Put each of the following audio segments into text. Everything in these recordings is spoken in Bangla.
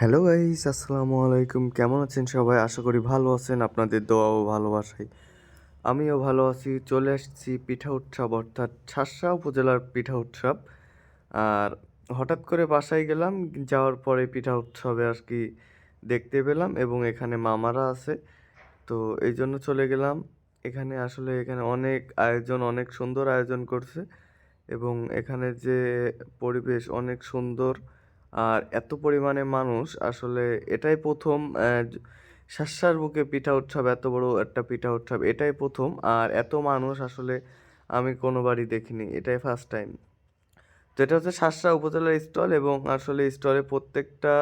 হ্যালো গাইস আসসালামু আলাইকুম। কেমন আছেন সবাই? আশা করি ভালো আছেন। আপনাদের দোয়া ও ভালোবাসাই আমিও ভালো আছি। চলে আসছি পিঠা উৎসব, অর্থাৎ শাসা উপজেলার পিঠা উৎসব। আর হঠাৎ করে বাসায় গেলাম, যাওয়ার পরে পিঠা উৎসবে আর কি দেখতে পেলাম এবং এখানে মামারা আছে। তো এই জন্য চলে গেলাম। এখানে আসলে এখানে অনেক আয়োজন, অনেক সুন্দর আয়োজন করছে এবং এখানে যে পরিবেশ অনেক সুন্দর। আর এত পরিমাণে মানুষ, আসলে এটাই প্রথম শাসার বুকে পিঠা উৎসব, এত বড় একটা পিঠা উৎসব, এটাই প্রথম। আর এত মানুষ আসলে আমি কোনোবারই দেখিনি, এটাই ফার্স্ট টাইম তো এটা হচ্ছে শাসা উপজেলার স্টল এবং আসলে স্টলে প্রত্যেকটা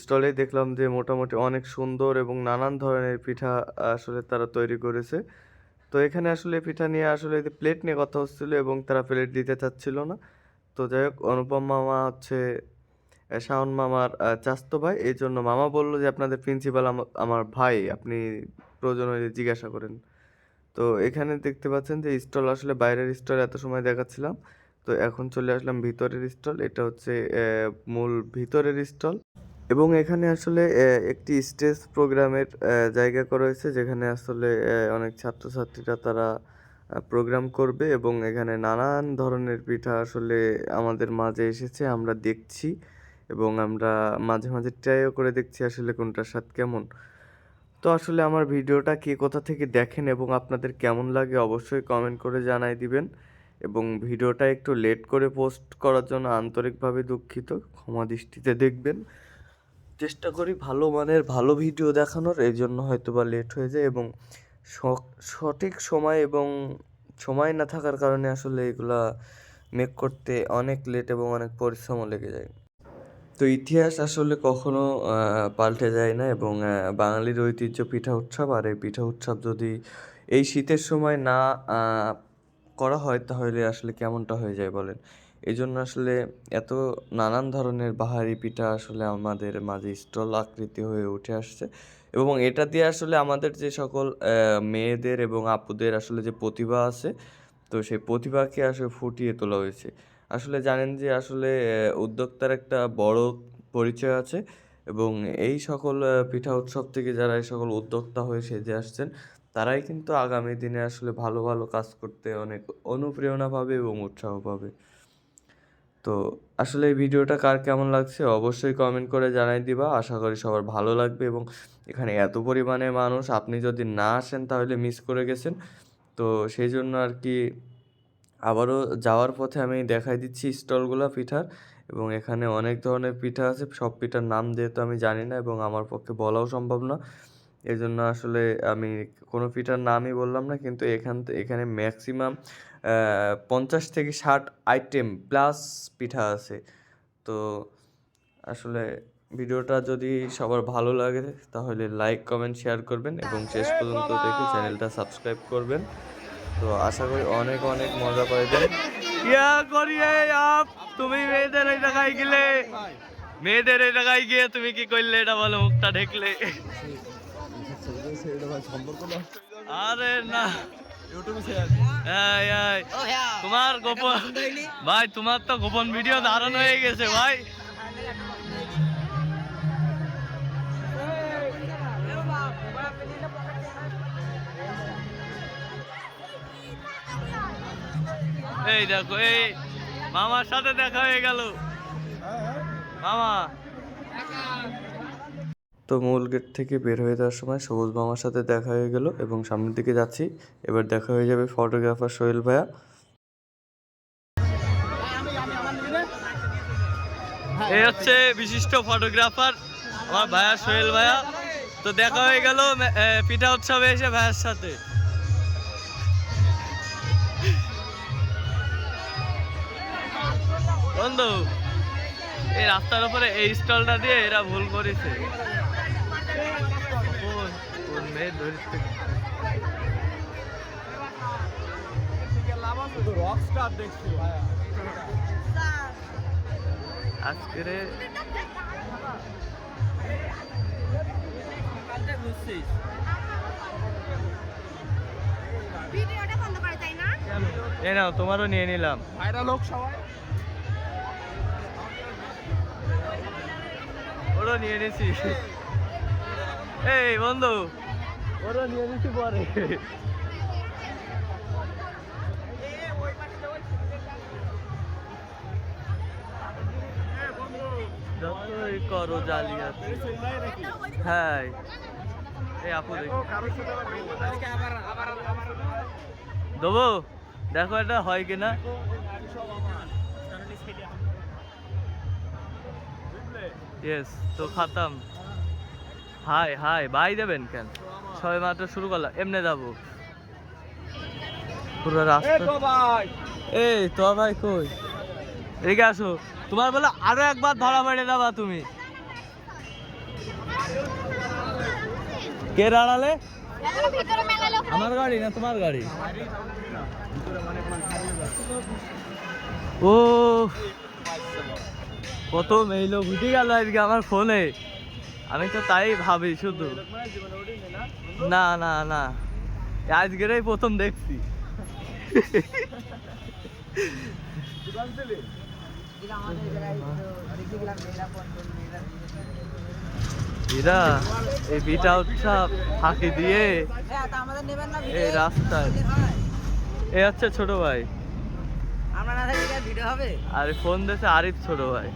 স্টলে দেখলাম যে মোটামুটি অনেক সুন্দর এবং নানান ধরনের পিঠা আসলে তারা তৈরি করেছে। তো এখানে আসলে পিঠা নিয়ে আসলে প্লেট নিয়ে কথা হচ্ছিল এবং তারা প্লেট দিতে চাচ্ছিল না। তো যাই হোক, অনুপম মামা হচ্ছে শাওন মামার চাচাতো ভাই। এই জন্য মামা বলল যে, আপনাদের প্রিন্সিপাল আমার ভাই, আপনি প্রয়োজন হলে জিজ্ঞাসা করেন। তো এখানে দেখতে পাচ্ছেন যে, স্টল আসলে বাইরের স্টল এত সময় দেখাচ্ছিলাম। তো এখন চলে আসলাম ভিতরের স্টল। এটা হচ্ছে মূল ভিতরের স্টল। এবং এখানে আসলে একটি স্টেজ প্রোগ্রামের জায়গা করা হয়েছে, যেখানে আসলে অনেক ছাত্রছাত্রীরা তারা প্রোগ্রাম করবে। এবং এখানে নানান ধরনের পিঠা আসলে আমাদের মাঝে এসেছে, আমরা দেখছি। এবং আমরা মাঝে মাঝে ট্রাইও করে দেখছি আসলে কোনটার স্বাদ কেমন। তো আসলে আমার ভিডিওটা কে কোথা থেকে দেখেন এবং আপনাদের কেমন লাগে অবশ্যই কমেন্ট করে জানাই দিবেন। এবং ভিডিওটা একটু লেট করে পোস্ট করার জন্য আন্তরিকভাবে দুঃখিত। ক্ষমা দৃষ্টিতে দেখবেন। চেষ্টা করি ভালো মানের ভালো ভিডিও দেখানোর, এই জন্য হয়তো বা লেট হয়ে যায় এবং সঠিক সময় এবং সময় না থাকার কারণে আসলে এগুলা মেক করতে অনেক লেট এবং অনেক পরিশ্রমও লেগে যায়। তো ইতিহাস আসলে কখনো পাল্টে যায় না এবং বাঙালির ঐতিহ্য পিঠা উৎসব আর এই পিঠা উৎসব যদি এই শীতের সময় না করা হয় তাহলে আসলে কেমনটা হয়ে যায় বলেন? এই জন্য আসলে এত নানান ধরনের বাহারি পিঠা আসলে আমাদের মাঝে স্টল আকৃতি হয়ে উঠে আসছে এবং এটা দিয়ে আসলে আমাদের যে সকল মেয়েদের এবং আপুদের আসলে যে প্রতিভা আছে, তো সেই প্রতিভাকে আসলে ফুটিয়ে তোলা হয়েছে। আসলে জানেন যে আসলে উদ্যোক্তার একটা বড় পরিচয় আছে এবং এই সকল পিঠা উৎসব থেকে যারা এই সকল উদ্যোক্তা হয়ে সেজে আসছেন, তারাই কিন্তু আগামী দিনে আসলে ভালো ভালো কাজ করতে অনেক অনুপ্রেরণা পাবে এবং উৎসাহ পাবে। তো আসলে এই ভিডিওটা কার কেমন লাগছে অবশ্যই কমেন্ট করে জানাই দিবা। আশা করি সবার ভালো লাগবে এবং এখানে এত পরিমাণে মানুষ, আপনি যদি না আসেন তাহলে মিস করে গেছেন। তো সেই জন্য আর কি আবারও যাওয়ার পথে আমি দেখাই দিচ্ছি স্টলগুলো পিঠার এবং এখানে অনেক ধরনের পিঠা আছে। সব পিঠার নাম যেহেতু আমি জানি না এবং আমার পক্ষে বলাও সম্ভব না। এই জন্য আসলে আমি কোনো পিঠার নামই বললাম না কিন্তু এখান এখানে ম্যাক্সিমাম পঞ্চাশ থেকে ষাট আইটেম প্লাস পিঠা আছে। তো আসলে ভিডিওটা যদি সবার ভালো লাগে তাহলে লাইক, কমেন্ট, শেয়ার করবেন এবং শেষ পর্যন্ত দেখে চ্যানেলটা সাবস্ক্রাইব করবেন। তো আশা করি অনেক অনেক মজা পাইবেন ইয়া করিয়ে আপ তুমি মেয়েদের এই জায়গায় গেলে। মেয়েদের এই জায়গায় গিয়ে তুমি কি করলে এটা বলো মুখটা ঢেকলে? আরে না। এই, তোমার গোপন ভাই তোমার তো গোপন ভিডিও ধারণ হয়ে গেছে ভাই। এই দেখো এই মামার সাথে দেখা হয়ে গেল। মামা। তো মূল গেট থেকে বের হয়ে যাওয়ার সময় সবুজ মামার সাথে দেখা হয়ে গেল এবং সামনের দিকে যাচ্ছি। এবার দেখা হয়ে যাবে ফটোগ্রাফার সোহেল ভাইয়া। এই হচ্ছে বিশিষ্ট ফটোগ্রাফার আমার ভাইয়া সোহেল ভাইয়া। তো দেখা হয়ে গেল পিঠা উৎসবে এসে ভাইয়ার সাথে। বন্ধু এই রাস্তার উপরে এই স্টলটা দিয়ে এরা ভুল করেছে। কোন- কোন মেয়ে ধরতে আজকে রে ভিডিওটা বন্ধ করা যায় না? এই নাও তোমারও নিয়ে নিলাম। ভাইরাল হোক সবাই। ওরও নিয়ে নিছি। এই বন্ধু। ওরও নিয়ে নিছি পরে। যতই করো জালিয়াতি। হ্যাঁ। এই আপু দেখি। দেবো? দেখো এটা হয় কিনা। ইয়েস তো খাতাম। হাই হাই ভাই দেবেন কেন? সবাই মাত্র শুরু করলাম এমনি যাব। পুরো রাস্তা এই তো ভাই। কই? এদিকে আসো। তোমার বলে আরও একবার ধরা পড়ে যাবা তুমি। কে দাঁড়ালে? আমার গাড়ি না তোমার গাড়ি? ও কত মেইলো ঘুটে গেল আজকে আমার ফোনে। আমি তো তাই ভাবি শুধু। না না না। আজকেরই প্রথম দেখছি। এরা এই বিটা উৎসব ফাঁকি দিয়ে এই রাস্তায়। এ হচ্ছে ছোট ভাই। আমরা না থাকলে ভিডিও হবে? আর ফোন দিয়েছে আরিফ ছোট ভাই।